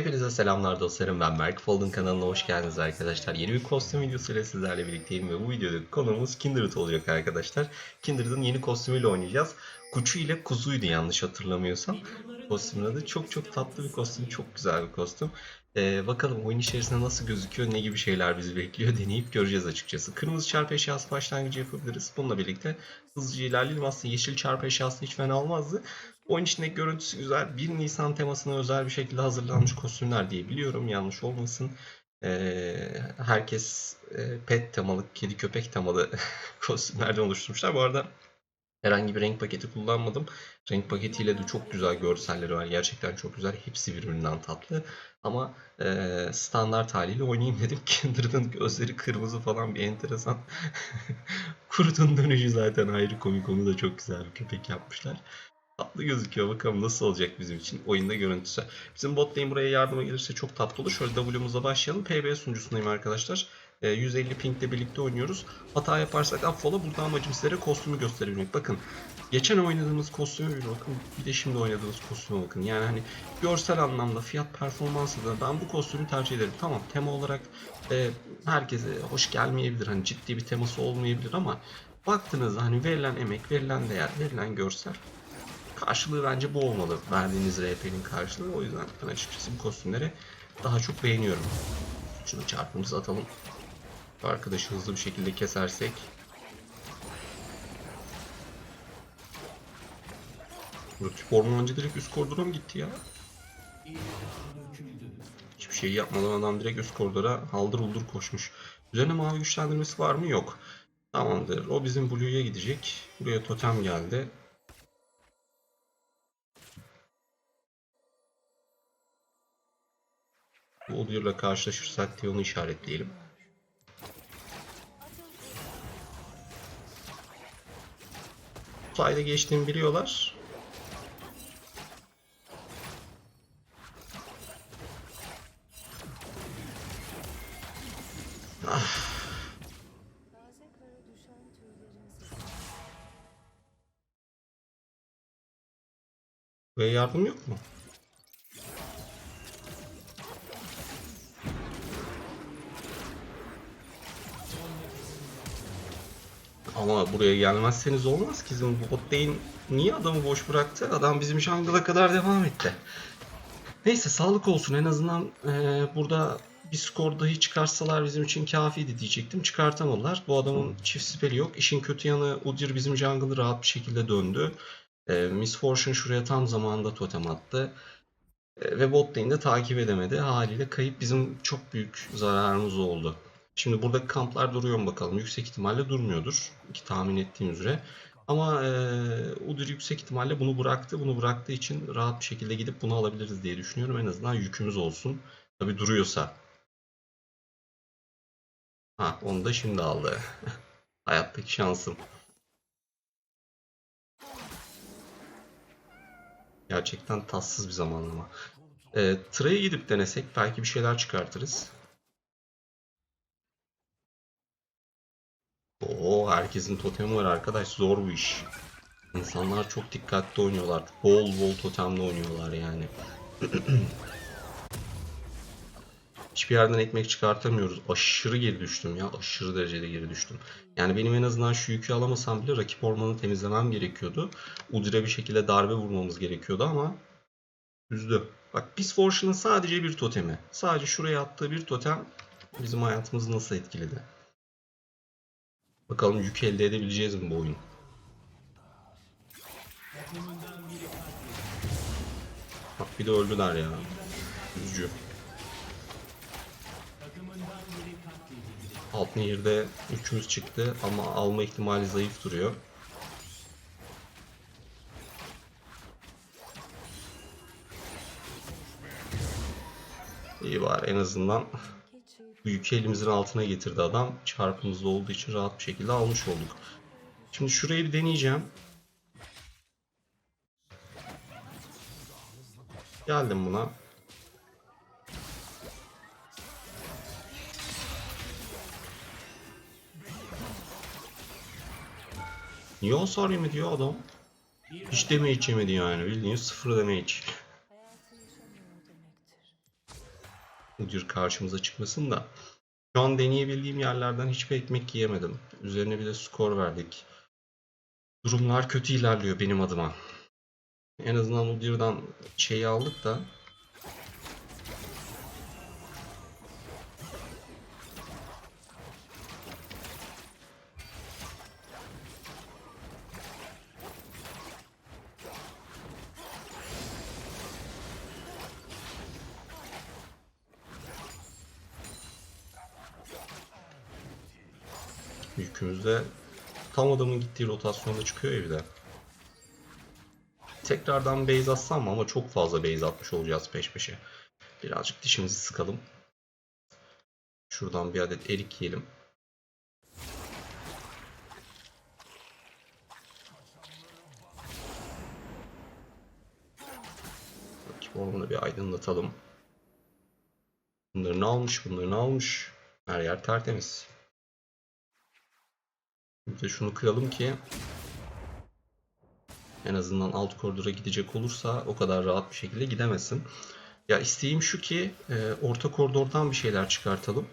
Hepinize selamlar dostlarım ben Berk Folden kanalına hoş geldiniz arkadaşlar. Yeni bir kostüm videosuyla sizlerle birlikteyim ve bu videoda konumuz Kindred olacak arkadaşlar. Kindred'ın yeni kostümüyle oynayacağız. Kuçu ile kuzuydu yanlış hatırlamıyorsam. Kostümün adı çok çok tatlı bir kostüm, çok güzel bir kostüm. Ee, bakalım oyun içerisinde nasıl gözüküyor, ne gibi şeyler bizi bekliyor deneyip göreceğiz açıkçası. Kırmızı çarpı eşyası başlangıcı yapabiliriz. Bununla birlikte hızlıca ilerleyelim. Aslında yeşil çarpı eşyası hiç fena olmazdı. Oyun içindeki görüntüsü güzel. 1 Nisan temasına özel bir şekilde hazırlanmış kostümler diye biliyorum. Yanlış olmasın. Ee, herkes e, pet temalı, kedi köpek temalı kostümlerden oluşturmuşlar. Bu arada herhangi bir renk paketi kullanmadım. Renk paketiyle de çok güzel görselleri var. Gerçekten çok güzel. Hepsi birbirinden tatlı. Ama e, standart haliyle oynayayım dedim. Kindred'ın gözleri kırmızı falan bir enteresan. Kurtun dönüşü zaten ayrı komik. Onu da çok güzel bir köpek yapmışlar. Tatlı gözüküyor. Bakalım nasıl olacak bizim için oyunda görüntüsü. Bizim bot lane buraya yardıma gelirse çok tatlı olur. Şöyle W'muza başlayalım. PB sunucusundayım arkadaşlar. Ee, 150 ping ile birlikte oynuyoruz. Hata yaparsak affola. Burada amacım sizlere kostümü gösterebilmek. Bakın geçen oynadığımız kostüme bir bakın. Bir de şimdi oynadığımız kostüme bakın. Yani hani görsel anlamda fiyat performansı da ben bu kostümü tercih ederim. Tamam tema olarak e, herkese hoş gelmeyebilir. Hani ciddi bir teması olmayabilir ama baktığınızda hani verilen emek, verilen değer, verilen görsel karşılığı bence bu olmalı. Verdiğiniz RP'nin karşılığı. O yüzden ben açıkçası bu kostümleri daha çok beğeniyorum. Şunu çarpımızı atalım. Arkadaşı hızlı bir şekilde kesersek. Rakip ormancı direkt üst koridora mı gitti ya? Hiçbir şey yapmadan adam direkt üst koridora haldır uldur koşmuş. Üzerine mavi güçlendirmesi var mı? Yok. Tamamdır. O bizim Blue'ya gidecek. Buraya totem geldi. Oluyor'la karşılaşırsak diye onu işaretleyelim. Sayda geçtiğimi biliyorlar. Sesi. Ve yardım yok mu? Ama buraya gelmezseniz olmaz ki. Bizim bot lane niye adamı boş bıraktı? Adam bizim jungle'a kadar devam etti. Neyse sağlık olsun. En azından eee, burada bir skor dahi çıkarsalar bizim için kafiydi diyecektim. Çıkartamadılar. Bu adamın çift speli yok. İşin kötü yanı Udyr bizim jungle'ı rahat bir şekilde döndü. E, Miss Fortune şuraya tam zamanında totem attı. E, ve bot lane'de takip edemedi. Haliyle kayıp bizim çok büyük zararımız oldu. Şimdi buradaki kamplar duruyor mu bakalım. Yüksek ihtimalle durmuyor,dur Ki tahmin ettiğim üzere. Ama e, Udyr yüksek ihtimalle bunu bıraktı. Bunu bıraktığı için rahat bir şekilde gidip bunu alabiliriz diye düşünüyorum. En azından yükümüz olsun. Tabi duruyorsa. Ha onu da şimdi aldı. Hayattaki şansım. Gerçekten tatsız bir zamanlama. E, Trey'e gidip denesek belki bir şeyler çıkartırız. Oo herkesin totemi var arkadaş zor bu iş. İnsanlar çok dikkatli oynuyorlar. Bol bol totemle oynuyorlar yani. Hiçbir yerden ekmek çıkartamıyoruz. Aşırı geri düştüm ya. Aşırı derecede geri düştüm. Yani benim en azından şu yükü alamasam bile rakip ormanı temizlemem gerekiyordu. Udire bir şekilde darbe vurmamız gerekiyordu ama üzdü. Bak Peace Fortune'ın sadece bir totemi. Sadece şuraya attığı bir totem bizim hayatımızı nasıl etkiledi? Bakalım yük elde edebileceğiz mi bu oyun? Bak bir de öldüler ya. Üzücü. Altın yerde üçümüz çıktı ama alma ihtimali zayıf duruyor. İyi var en azından bu yükü elimizin altına getirdi adam. Çarpımızda olduğu için rahat bir şekilde almış olduk. Şimdi şurayı bir deneyeceğim. Geldim buna. Niye hasar yemedi ya adam? Hiç damage yemedi yani bildiğin sıfır damage. hayatı Udyr karşımıza çıkmasın da. Şu an deneyebildiğim yerlerden hiçbir ekmek yiyemedim. Üzerine bir de skor verdik. Durumlar kötü ilerliyor benim adıma. En azından Udyr'dan şeyi aldık da Yükümüz de tam adamın gittiği rotasyonda çıkıyor evde. Tekrardan base atsam ama çok fazla base atmış olacağız peş peşe. Birazcık dişimizi sıkalım. Şuradan bir adet erik yiyelim. Rakip ormanı bir aydınlatalım. Bunları ne almış, bunları ne almış. Her yer tertemiz. De şunu kıralım ki en azından alt koridora gidecek olursa o kadar rahat bir şekilde gidemesin. Ya isteğim şu ki e, orta koridordan bir şeyler çıkartalım.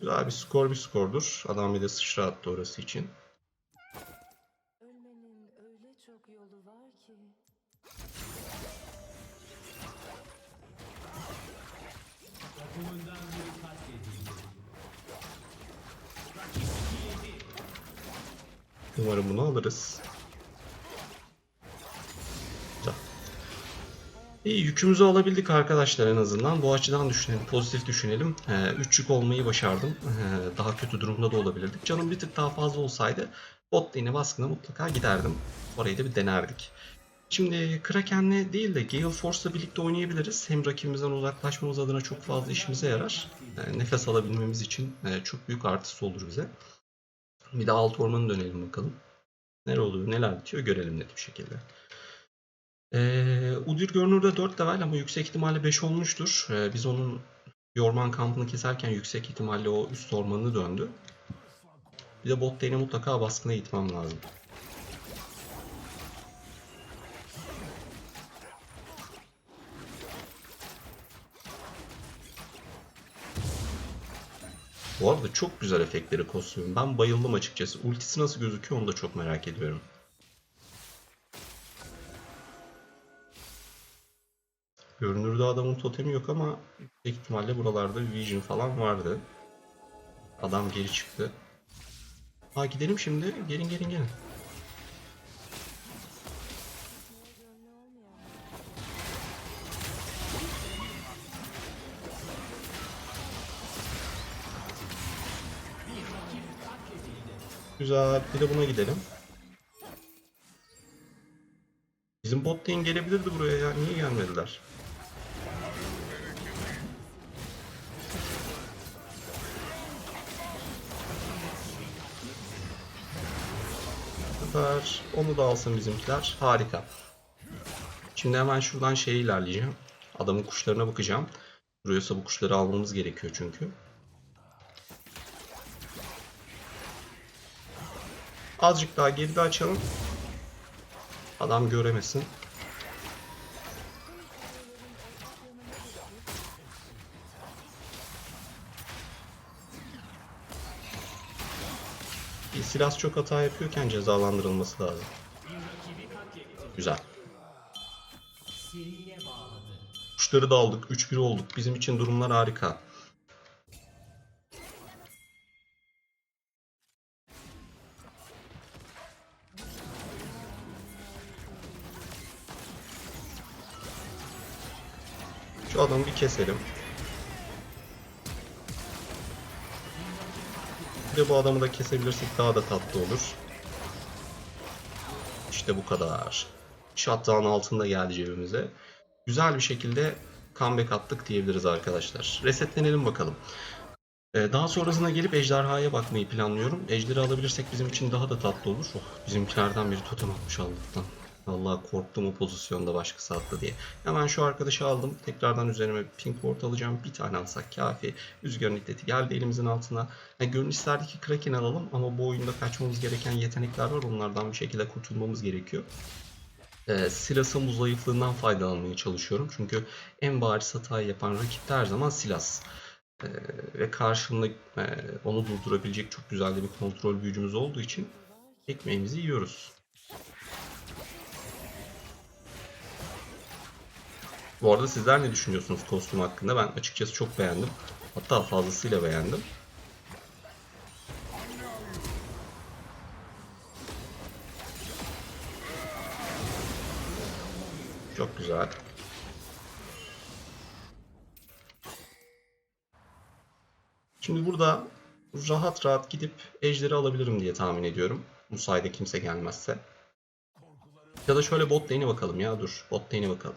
Güzel bir skor bir skordur. Adam bir de sıçra attı orası için. Ölmenin öyle çok yolu var ki. Umarım bunu alırız. Güzel. İyi yükümüzü alabildik arkadaşlar en azından. Bu açıdan düşünelim, pozitif düşünelim. 3 yük olmayı başardım. Ee, daha kötü durumda da olabilirdik. Canım bir tık daha fazla olsaydı bot lane'e baskına mutlaka giderdim. Orayı da bir denerdik. Şimdi Kraken'le değil de Gale Force'la birlikte oynayabiliriz. Hem rakibimizden uzaklaşmamız adına çok fazla işimize yarar. Ee, nefes alabilmemiz için e, çok büyük artısı olur bize. Bir de alt ormanı dönelim bakalım. Neler oluyor, neler bitiyor görelim net bir şekilde. Ee, Udyr görünürde 4 level ama yüksek ihtimalle 5 olmuştur. Ee, biz onun Yorman kampını keserken yüksek ihtimalle o üst ormanını döndü. Bir de bot lane'e mutlaka baskına gitmem lazım. Bu arada çok güzel efektleri kostümün. Ben bayıldım açıkçası. Ultisi nasıl gözüküyor onu da çok merak ediyorum. Görünürde adamın totemi yok ama yüksek ihtimalle buralarda vision falan vardı. Adam geri çıktı. Ha gidelim şimdi. Gelin gelin gelin. Güzel. Bir de buna gidelim. Bizim bot lane gelebilirdi buraya ya. Niye gelmediler? Süper. Onu da alsın bizimkiler. Harika. Şimdi hemen şuradan şeye ilerleyeceğim. Adamın kuşlarına bakacağım. Duruyorsa bu kuşları almamız gerekiyor çünkü. Azıcık daha geride açalım. Adam göremesin. Bir silah çok hata yapıyorken cezalandırılması lazım. Güzel. Kuşları da aldık. 3-1 olduk. Bizim için durumlar harika. Şu adamı bir keselim. Bir de bu adamı da kesebilirsek daha da tatlı olur. İşte bu kadar. Shutdown altında geldi cebimize. Güzel bir şekilde comeback attık diyebiliriz arkadaşlar. Resetlenelim bakalım. Ee, daha sonrasında gelip ejderhaya bakmayı planlıyorum. Ejderi alabilirsek bizim için daha da tatlı olur. Oh, bizimkilerden biri totem atmış Allah'tan. Vallahi korktum o pozisyonda başkası attı diye. Hemen şu arkadaşı aldım. Tekrardan üzerime pink ward alacağım. Bir tane alsak kafi. Rüzgarın iddeti geldi elimizin altına. Yani gönül ki Kraken alalım ama bu oyunda kaçmamız gereken yetenekler var. Onlardan bir şekilde kurtulmamız gerekiyor. Ee, Silas'ın bu zayıflığından faydalanmaya çalışıyorum. Çünkü en bariz hatayı yapan rakip de her zaman Silas. Ee, ve karşımda e, onu durdurabilecek çok güzel bir kontrol büyücümüz olduğu için ekmeğimizi yiyoruz. Bu arada sizler ne düşünüyorsunuz kostüm hakkında? Ben açıkçası çok beğendim. Hatta fazlasıyla beğendim. Çok güzel. Şimdi burada rahat rahat gidip ejderi alabilirim diye tahmin ediyorum. Bu sayede kimse gelmezse. Ya da şöyle bot lane'e bakalım ya dur. Bot lane'e bakalım.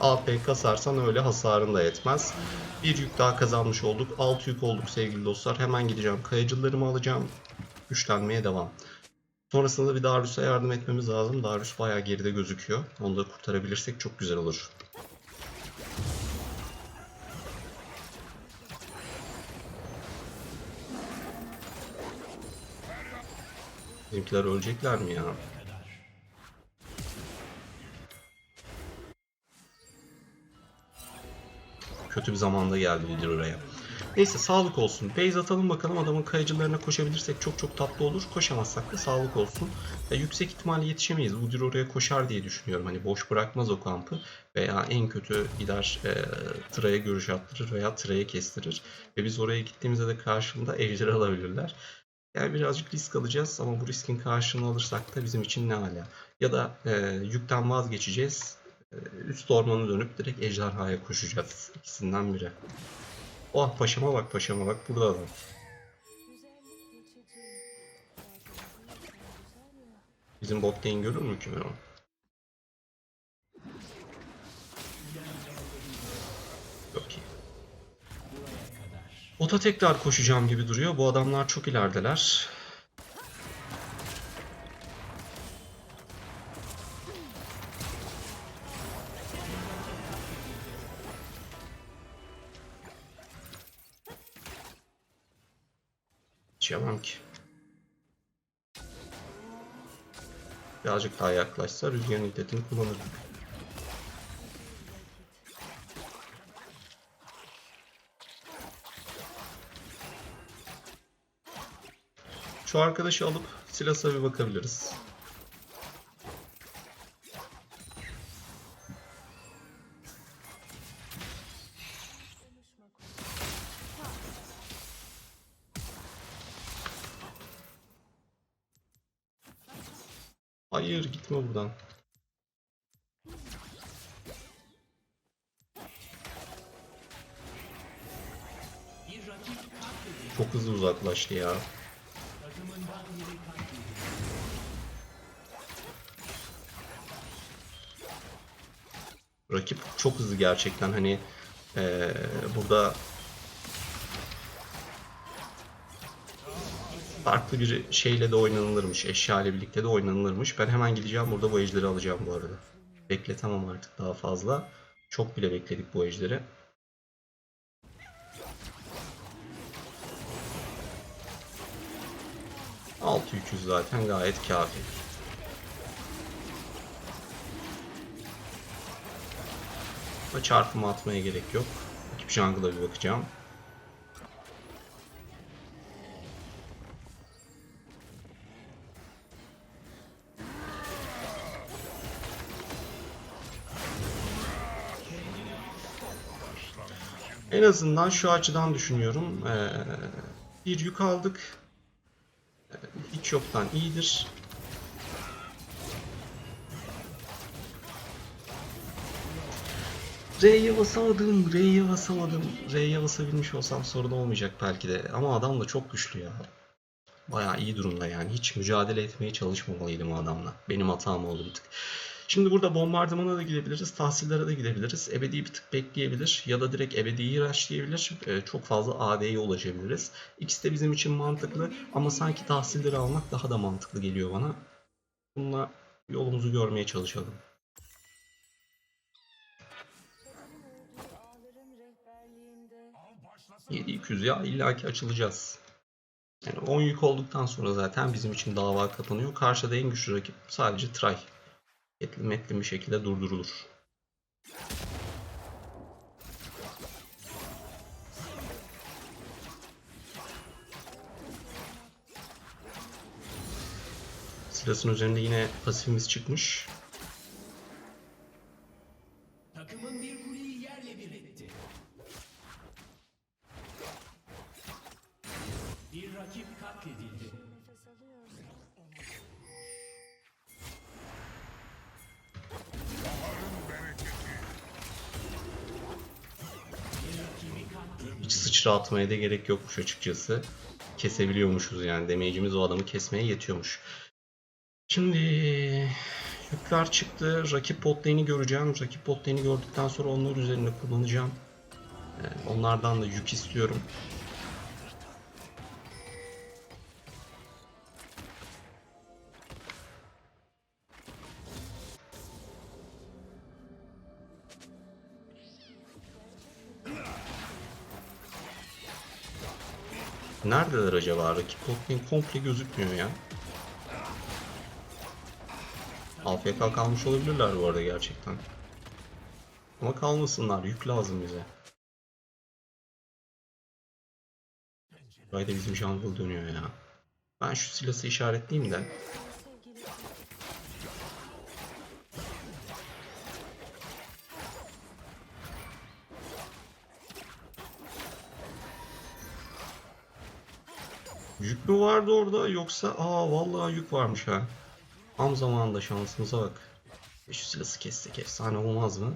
AP kasarsan öyle hasarın da yetmez. Bir yük daha kazanmış olduk. 6 yük olduk sevgili dostlar. Hemen gideceğim. Kayacılarımı alacağım. Güçlenmeye devam. Sonrasında bir Darius'a yardım etmemiz lazım. Darius bayağı geride gözüküyor. Onu da kurtarabilirsek çok güzel olur. Bizimkiler ölecekler mi ya? Kötü bir zamanda geldi Lidir oraya. Neyse sağlık olsun. Base atalım bakalım adamın kayıcılarına koşabilirsek çok çok tatlı olur. Koşamazsak da sağlık olsun. Ya, yüksek ihtimalle yetişemeyiz. Udyr oraya koşar diye düşünüyorum. Hani boş bırakmaz o kampı. Veya en kötü gider e, Tra'ya görüş attırır veya Tra'ya kestirir. Ve biz oraya gittiğimizde de karşında ejderi alabilirler. Yani birazcık risk alacağız ama bu riskin karşılığını alırsak da bizim için ne hala. Ya da e, yükten vazgeçeceğiz. Üst ormana dönüp direkt ejderhaya koşacağız. İkisinden biri. Oh paşama bak paşama bak burada adam. Bizim bot lane görür mü ki ben onu? Çok iyi. Bota tekrar koşacağım gibi duruyor. Bu adamlar çok ilerideler. Birazcık daha yaklaşsa rüzgarın iddetini kullanırım. Şu arkadaşı alıp Silas'a bir bakabiliriz. Hayır gitme buradan. Çok hızlı uzaklaştı ya. Rakip çok hızlı gerçekten hani eee, burada farklı bir şeyle de oynanılırmış. Eşya ile birlikte de oynanılırmış. Ben hemen gideceğim burada bu ejderi alacağım bu arada. Bekletemem artık daha fazla. Çok bile bekledik bu ejderi. Altı 300 zaten gayet kafi. Ama çarpımı atmaya gerek yok. Rakip jungle'a bir bakacağım. En azından şu açıdan düşünüyorum. Ee, bir yük aldık. Ee, Hiç yoktan iyidir. R'ye basamadım, R'ye basamadım. R'ye basabilmiş olsam sorun olmayacak belki de. Ama adam da çok güçlü ya. Bayağı iyi durumda yani. Hiç mücadele etmeye çalışmamalıydım o adamla. Benim hatam oldu bir tık. Şimdi burada bombardımana da gidebiliriz, tahsillere de gidebiliriz. Ebedi bir tık bekleyebilir ya da direkt ebediyi rushlayabilir. Ee, çok fazla AD'ye ulaşabiliriz. İkisi de bizim için mantıklı ama sanki tahsilleri almak daha da mantıklı geliyor bana. Bununla yolumuzu görmeye çalışalım. Rehberliğinde 7200 ya illaki açılacağız. Yani 10 yük olduktan sonra zaten bizim için dava kapanıyor. Karşıda en güçlü rakip sadece Tray. Etli metli bir şekilde durdurulur. Silas'ın üzerinde yine pasifimiz çıkmış. Bir rakip katledildi. Hiç sıçra atmaya da gerek yokmuş açıkçası. Kesebiliyormuşuz yani. Damage'imiz o adamı kesmeye yetiyormuş. Şimdi yükler çıktı. Rakip bot göreceğim. Rakip bot gördükten sonra onlar üzerinde kullanacağım. Ee, Onlardan da yük istiyorum. Neredeler acaba? Rakip bot lane komple gözükmüyor ya. AFK kalmış olabilirler bu arada gerçekten. Ama kalmasınlar. Yük lazım bize. Burayda bizim jungle dönüyor ya. Ben şu silahı işaretleyeyim de. Yük mü vardı orada yoksa aa vallahi yük varmış ha. Tam zamanında şansımıza bak. Şu silahı kessek efsane olmaz mı?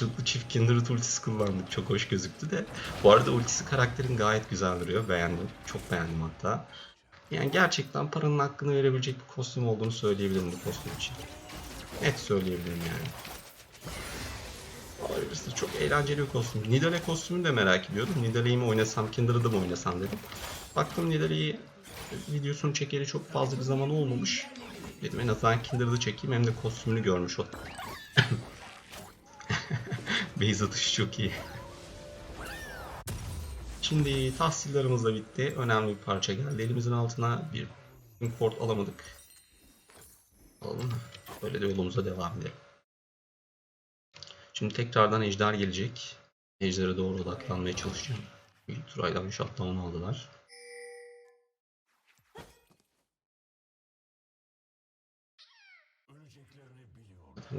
Karşılıklı çift Kindred ultisi kullandık. Çok hoş gözüktü de. Bu arada ultisi karakterin gayet güzel duruyor. Beğendim. Çok beğendim hatta. Yani gerçekten paranın hakkını verebilecek bir kostüm olduğunu söyleyebilirim bu kostüm için. Net söyleyebilirim yani. Ayrıca çok eğlenceli bir kostüm. Nidale kostümünü de merak ediyordum. Nidalee'yi mi oynasam, Kindred'ı mı oynasam dedim. Baktım Nidalee'yi videosunu çekeli çok fazla bir zaman olmamış. Dedim en azından Kindred'ı çekeyim hem de kostümünü görmüş olayım. Base atışı çok iyi. Şimdi tahsillerimiz de bitti. Önemli bir parça geldi. Elimizin altına bir import alamadık. Alalım? Böyle de yolumuza devam edelim. Şimdi tekrardan ejder gelecek. Ejder'e doğru odaklanmaya çalışacağım. Bir turaydan 3 atlamamı aldılar.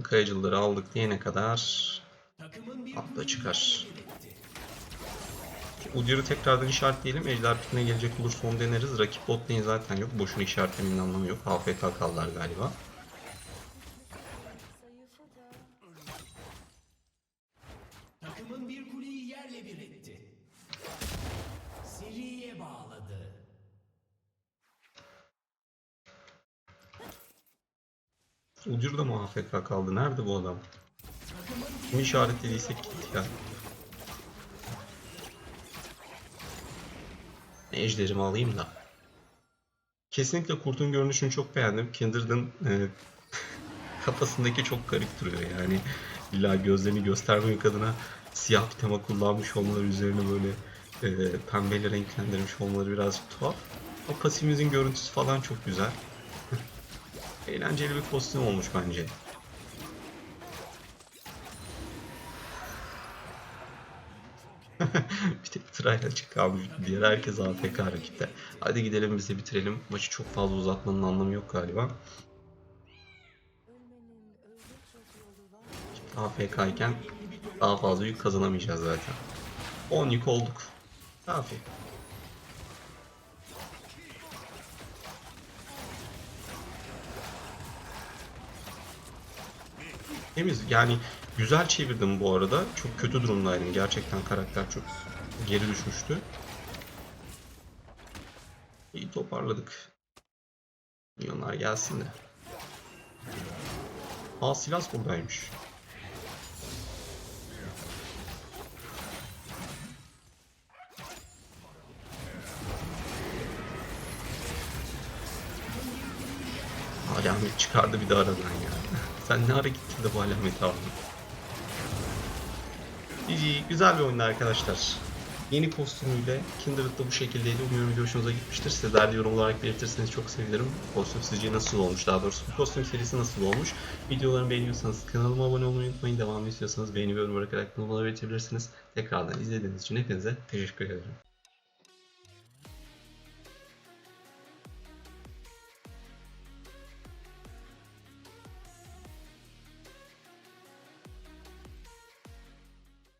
Kayıcıları aldık diyene kadar atla çıkar. Udyr'ı tekrardan işaretleyelim. Ejder pikine gelecek olursa onu deneriz. Rakip bot lane zaten yok. Boşuna işaretlemenin anlamı yok. AFK kaldılar galiba. Takımın bir kuleyi yerle bir etti. Seriye bağladı. Udyr da mı AFK kaldı? Nerede bu adam? Kimi işaretlediysek gitti ya. Ejderimi alayım da. Kesinlikle kurtun görünüşünü çok beğendim. Kindred'ın e, kafasındaki çok garip duruyor yani. İlla gözlerini göstermemek adına siyah bir tema kullanmış olmaları üzerine böyle e, pembeyle renklendirmiş olmaları biraz tuhaf. O pasifimizin görüntüsü falan çok güzel. Eğlenceli bir kostüm olmuş bence. bir tek Trayla açık kalmış. Diğer herkes AFK rakipte. Hadi gidelim bizi bitirelim. Maçı çok fazla uzatmanın anlamı yok galiba. AFK iken daha fazla yük kazanamayacağız zaten. 10 yük olduk. Aferin. Temiz yani güzel çevirdim bu arada. Çok kötü durumdaydım. Gerçekten karakter çok geri düşmüştü. İyi toparladık. Milyonlar gelsin de. Aa Silas buradaymış. Alamet çıkardı bir de aradan ya. Sen ne gittin de bu alameti aldın? GG, güzel bir oyundu arkadaşlar. Yeni kostümüyle Kindred bu şekildeydi. Umuyorum video hoşunuza gitmiştir. Sizler de yorum olarak belirtirseniz çok sevinirim. Kostüm sizce nasıl olmuş? Daha doğrusu bu kostüm serisi nasıl olmuş? Videolarımı beğeniyorsanız kanalıma abone olmayı unutmayın. Devamlı istiyorsanız beğeni ve yorum bırakarak bana belirtebilirsiniz. Tekrardan izlediğiniz için hepinize teşekkür ederim.